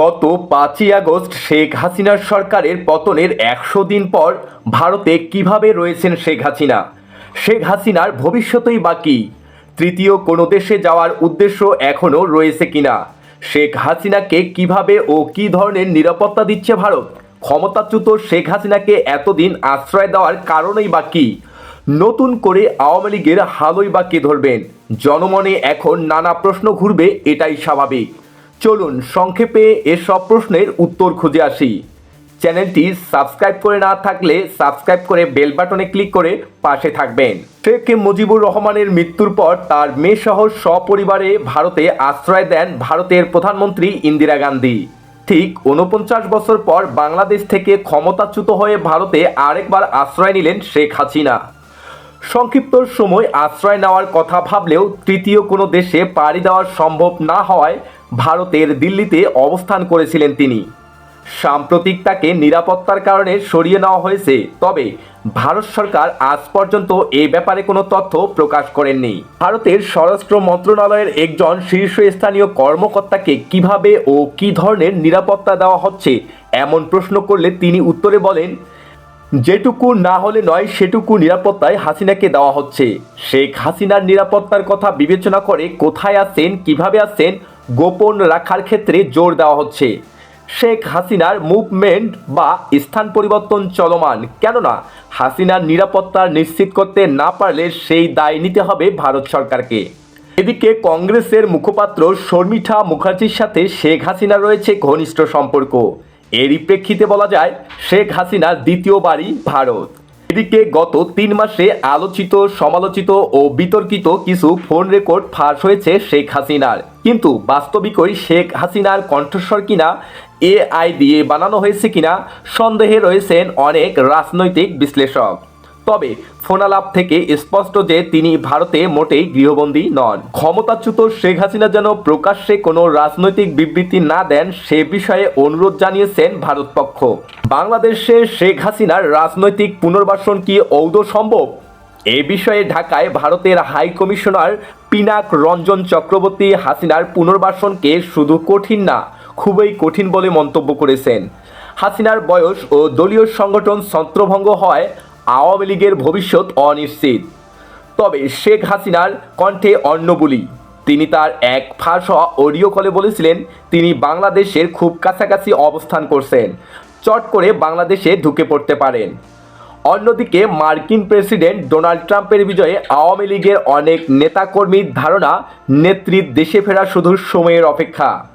গত পাঁচই আগস্ট শেখ হাসিনার সরকারের পতনের একশো দিন পর ভারতে কীভাবে রয়েছেন শেখ হাসিনা? শেখ হাসিনার ভবিষ্যতই বাকি তৃতীয় কোনো দেশে যাওয়ার উদ্দেশ্য এখনও রয়েছে কিনা? শেখ হাসিনাকে কীভাবে ও কী ধরনের নিরাপত্তা দিচ্ছে ভারত? ক্ষমতাচ্যুত শেখ হাসিনাকে এতদিন আশ্রয় দেওয়ার কারণই বা কী? নতুন করে আওয়ামী লীগের হালই বা কে ধরবেন? জনমনে এখন নানা প্রশ্ন ঘুরবে, এটাই স্বাভাবিক। চলুন সংক্ষেপে এসব প্রশ্নের উত্তর খুঁজে আসি। চ্যানেলটি সাবস্ক্রাইব করে না থাকলে সাবস্ক্রাইব করে বেল বাটনে ক্লিক করে পাশে থাকবেন। শেখ মুজিবুর রহমানের মৃত্যুর পর তার মেয়েসহ সপরিবারে ভারতে আশ্রয় দেন ভারতের প্রধানমন্ত্রী ইন্দিরা গান্ধী। ঠিক উনপঞ্চাশ বছর পর বাংলাদেশ থেকে ক্ষমতাচ্যুত হয়ে ভারতে আরেকবার আশ্রয় নিলেন শেখ হাসিনা। সংক্ষিপ্ত সময় আশ্রয় নেওয়ার কথা ভাবলেও তৃতীয় কোনো দেশে পাড়ি দেওয়া সম্ভব না হওয়ায় ভারতের দিল্লিতে অবস্থান করেছিলেন তিনি। সাম্প্রতিক তাকে নিরাপত্তার কারণে সরিয়ে নেওয়া হয়েছে, তবে ভারত সরকার আজ পর্যন্ত এ ব্যাপারে কোনো তথ্য প্রকাশ করেননি। ভারতের স্বরাষ্ট্র মন্ত্রণালয়ের একজন শীর্ষস্থানীয় কর্মকর্তাকে কীভাবে ও কী ধরনের নিরাপত্তা দেওয়া হচ্ছে এমন প্রশ্ন করলে তিনি উত্তরে বলেন যেটুকু না হলে নয়, সেটুকু নিরাপত্তায় হাসিনাকে দেওয়া হচ্ছে। শেখ হাসিনার নিরাপত্তার কথা বিবেচনা করে কোথায় আছেন, কীভাবে আছেন, গোপন রাখার ক্ষেত্রে জোর দেওয়া হচ্ছে। শেখ হাসিনার মুভমেন্ট বা স্থান পরিবর্তন চলমান, কেননা হাসিনার নিরাপত্তা নিশ্চিত করতে না পারলে সেই দায় নিতে হবে ভারত সরকারকে। এদিকে কংগ্রেসের মুখপাত্র শর্মিঠা মুখার্জির সাথে শেখ হাসিনা রয়েছে ঘনিষ্ঠ সম্পর্ক। এরই প্রেক্ষিতে বলা যায়, শেখ হাসিনার দ্বিতীয় বাড়ি ভারত। এদিকে গত তিন মাসে আলোচিত, সমালোচিত ও বিতর্কিত কিছু ফোন রেকর্ড ফাঁস হয়েছে শেখ হাসিনার। কিন্তু বাস্তবিকই শেখ হাসিনার কণ্ঠস্বর কিনা এআই দিয়ে বানানো হয়েছে কিনা, সন্দেহে রয়েছেন অনেক রাজনৈতিক বিশ্লেষক। তবে ফোনালাপ থেকে স্পষ্ট যে তিনি ভারতে মোটেই গৃহবন্দী নন। ক্ষমতাচ্যুত শেখ হাসিনা যেন প্রকাশ্যে কোনো রাজনৈতিক বিবৃতি না দেন, সে বিষয়ে অনুরোধ জানিয়েছেন ভারতপক্ষ। বাংলাদেশে শেখ হাসিনার রাজনৈতিক পুনর্বাসন কি ঔদ সম্ভব? এ বিষয়ে ঢাকায় ভারতের হাই কমিশনার পিনাক রঞ্জন চক্রবর্তী হাসিনার পুনর্বাসনকে শুধু কঠিন না, খুবই কঠিন বলে মন্তব্য করেছেন। হাসিনার বয়স ও দলীয় সংগঠন ছত্রভঙ্গ হয় আওয়ামী লীগের ভবিষ্যৎ অনিশ্চিত। তবে শেখ হাসিনার কণ্ঠে অন্য বলি। তিনি তার এক ফাঁস অডিও কলে বলেছিলেন, তিনি বাংলাদেশের খুব কাছাকাছি অবস্থান করছেন। চট করে বাংলাদেশে ঢুকে পড়তে পারেন। অন্যদিকে মার্কিন প্রেসিডেন্ট ডোনাল্ড ট্রাম্পের বিজয়ে আওয়ামী লীগের অনেক নেতাকর্মীর ধারণা, নেত্রীর দেশে ফেরা শুধু সময়ের অপেক্ষা।